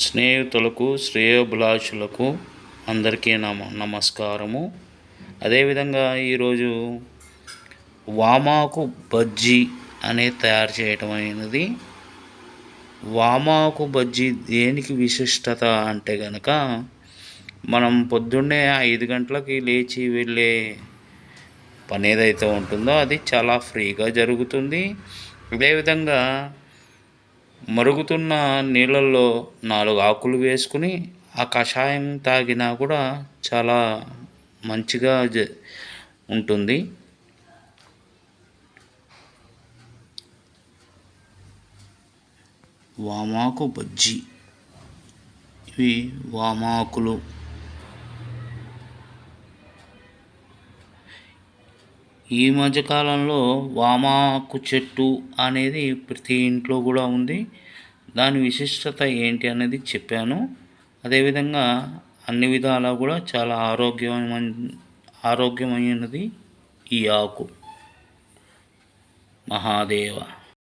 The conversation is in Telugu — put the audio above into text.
స్నేహితులకు శ్రేయోభిలాషులకు అందరికీ నమ నమస్కారము. అదేవిధంగా ఈరోజు వామాకు బజ్జీ అనేది తయారు చేయటం అయినది. వామాకు బజ్జీ దేనికి విశిష్టత అంటే కనుక మనం పొద్దున్నే ఐదు గంటలకి లేచి వెళ్ళే పని ఏదైతే ఉంటుందో అది చాలా ఫ్రీగా జరుగుతుంది. అదేవిధంగా మరుగుతున్న నీళ్ళల్లో నాలుగు ఆకులు వేసుకుని ఆ కషాయం తాగినా కూడా చాలా మంచిగా జ ఉంటుంది. వామాకు బజ్జీ. ఇవి వామాకులు. ఈ మధ్యకాలంలో వామాకు చెట్టు అనేది ప్రతి ఇంట్లో కూడా ఉంది. దాని విశిష్టత ఏంటి అనేది చెప్పాను. అదేవిధంగా అన్ని విధాలా కూడా చాలా ఆరోగ్యమైన ఆరోగ్యమైనది ఈ ఆకు. మహాదేవ!